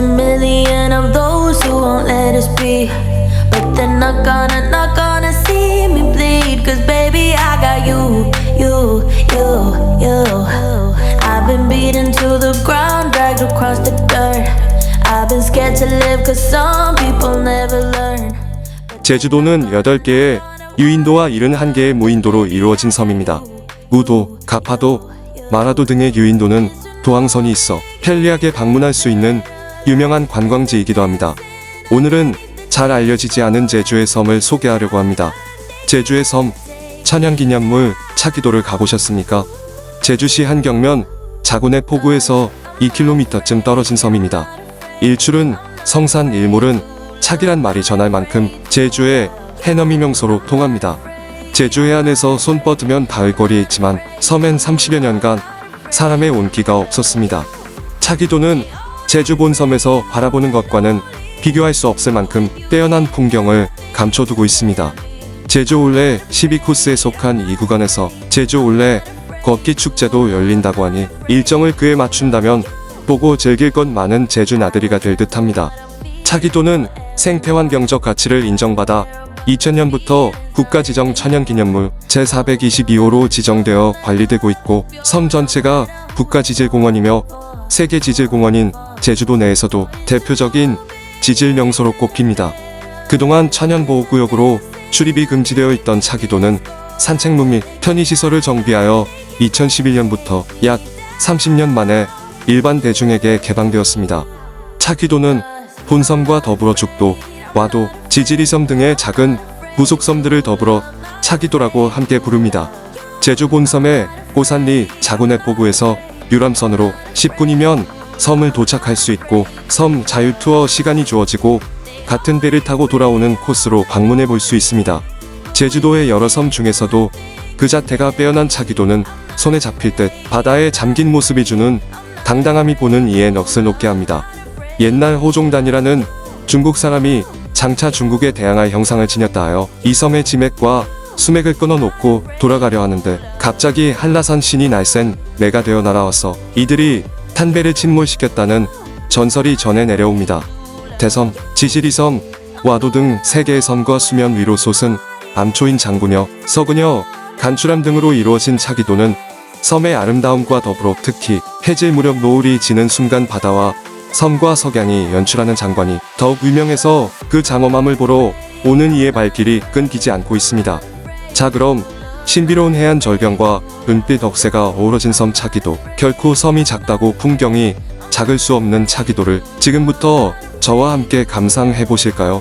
a million of those who won't let us be. But they're not gonna, not gonna see me bleed. Cause baby, I got you, you, you, you. I've been beaten to the ground, dragged across the dirt. I've been scared to live cause some people never learn. 제주도는 8개의 유인도와 71개의 무인도로 이루어진 섬입니다. 우도, 가파도, 마라도 등의 유인도는 도항선이 있어 편리하게 방문할 수 있는 유명한 관광지이기도 합니다. 오늘은 잘 알려지지 않은 제주의 섬을 소개하려고 합니다. 제주의 섬, 천연기념물 차기도를 가보셨습니까? 제주시 한경면 자군의 포구에서 2km쯤 떨어진 섬입니다. 일출은 성산 일몰은 차기란 말이 전할 만큼 제주의 해넘이 명소로 통합니다. 제주 해안에서 손 뻗으면 닿을 거리에 있지만 섬엔 30여 년간 사람의 온기가 없었습니다. 차기도는 제주 본섬에서 바라보는 것과는 비교할 수 없을 만큼 뛰어난 풍경을 감춰두고 있습니다. 제주 올레 12코스에 속한 이 구간에서 제주 올레 걷기 축제도 열린다고 하니 일정을 그에 맞춘다면 보고 즐길 것 많은 제주 나들이가 될 듯합니다. 차기도는 생태환경적 가치를 인정받아 2000년부터 국가지정 천연기념물 제422호로 지정되어 관리되고 있고 섬 전체가 국가지질공원이며 세계지질공원인 제주도 내에서도 대표적인 지질 명소로 꼽힙니다. 그동안 천연보호구역으로 출입이 금지되어 있던 차기도는 산책로 및 편의시설을 정비하여 2011년부터 약 30년 만에 일반 대중에게 개방되었습니다. 차기도는 본섬과 더불어 죽도, 와도, 지지리섬 등의 작은 부속섬들을 더불어 차기도라고 함께 부릅니다. 제주 본섬의 고산리 자군의 포구에서 유람선으로 10분이면 섬을 도착할 수 있고 섬 자유 투어 시간이 주어지고 같은 배를 타고 돌아오는 코스로 방문해 볼 수 있습니다. 제주도의 여러 섬 중에서도 그 자태가 빼어난 차기도는 손에 잡힐 듯 바다에 잠긴 모습이 주는 당당함이 보는 이에 넋을 놓게 합니다. 옛날 호종단이라는 중국 사람이 장차 중국에 대항할 형상을 지녔다 하여 이 섬의 지맥과 수맥을 끊어놓고 돌아가려 하는데 갑자기 한라산 신이 날쌘 내가 되어 날아와서 이들이 탄배를 침몰시켰다는 전설이 전해 내려옵니다. 대섬, 지지리섬, 와도 등 세 개의 섬과 수면 위로 솟은 암초인 장구녀, 서구녀, 간추람 등으로 이루어진 차기도는 섬의 아름다움과 더불어 특히 해질 무렵 노을이 지는 순간 바다와 섬과 석양이 연출하는 장관이 더욱 유명해서 그 장엄함을 보러 오는 이의 발길이 끊기지 않고 있습니다. 자 그럼 신비로운 해안 절경과 은빛 억새가 어우러진 섬 차기도 결코 섬이 작다고 풍경이 작을 수 없는 차기도를 지금부터 저와 함께 감상해 보실까요?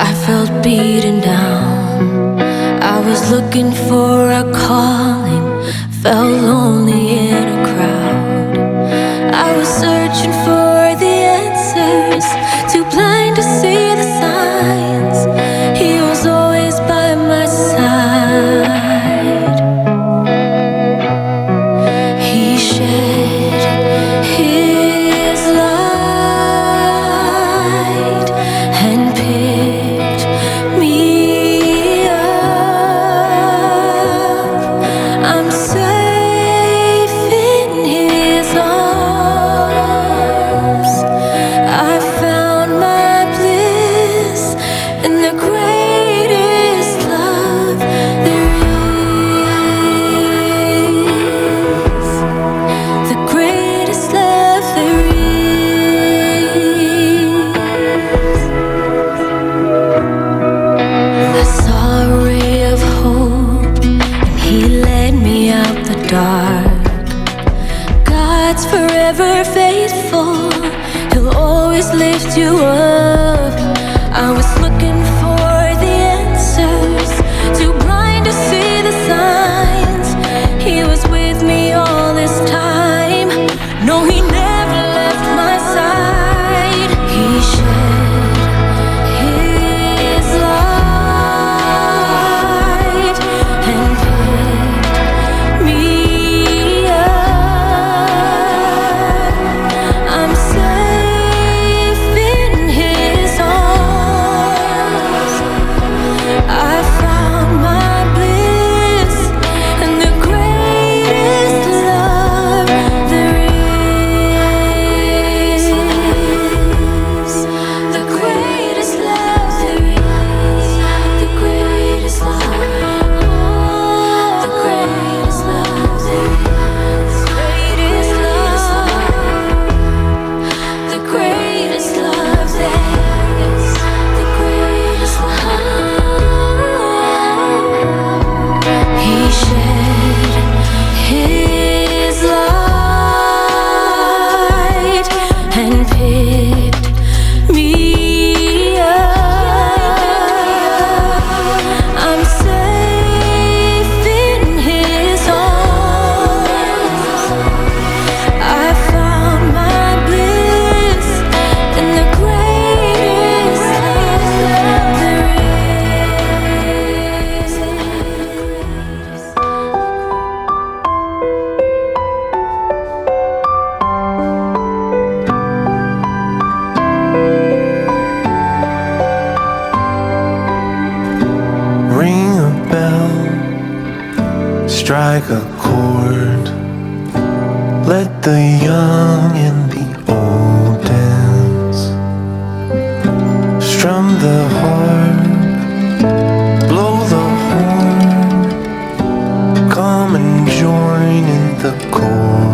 I felt beaten down. I was looking for a calling, felt lonely in a crowd. I was searching for the answers, too blind to see always lift you up. I was in the old dance. Strum the harp, blow the horn. Come and join in the chorus.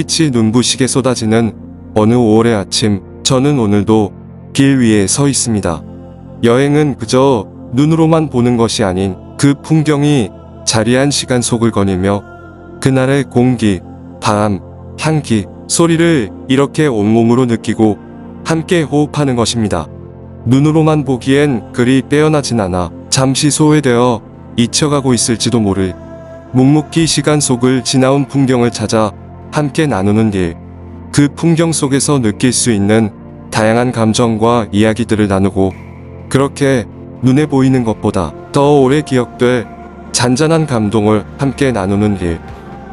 햇빛이 눈부시게 쏟아지는 어느 5월의 아침, 저는 오늘도 길 위에 서 있습니다. 여행은 그저 눈으로만 보는 것이 아닌 그 풍경이 자리한 시간 속을 거닐며 그날의 공기, 바람, 향기, 소리를 이렇게 온몸으로 느끼고 함께 호흡하는 것입니다. 눈으로만 보기엔 그리 빼어나진 않아 잠시 소외되어 잊혀가고 있을지도 모를 묵묵히 시간 속을 지나온 풍경을 찾아 함께 나누는 일. 그 풍경 속에서 느낄 수 있는 다양한 감정과 이야기들을 나누고 그렇게 눈에 보이는 것보다 더 오래 기억될 잔잔한 감동을 함께 나누는 일.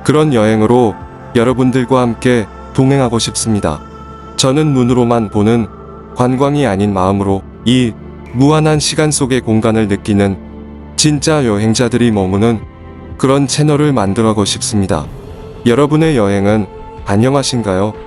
그런 여행으로 여러분들과 함께 동행하고 싶습니다. 저는 눈으로만 보는 관광이 아닌 마음으로 이 무한한 시간 속의 공간을 느끼는 진짜 여행자들이 머무는 그런 채널을 만들어가고 싶습니다. 여러분의 여행은 안녕하신가요?